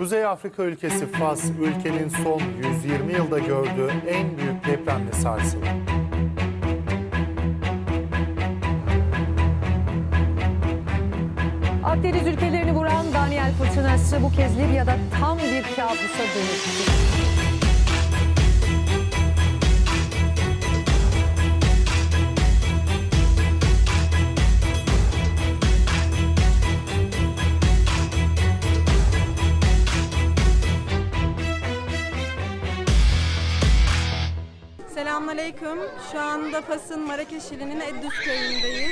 Kuzey Afrika ülkesi Fas, ülkenin son 120 yılda gördüğü en büyük depremle sarsıldı. Akdeniz ülkelerini vuran Daniel fırtınası bu kez Libya'da tam bir kabusa dönüştü. Selamünaleyküm. Şu anda Fas'ın Marrakeş ilinin Eddüs köyündeyiz.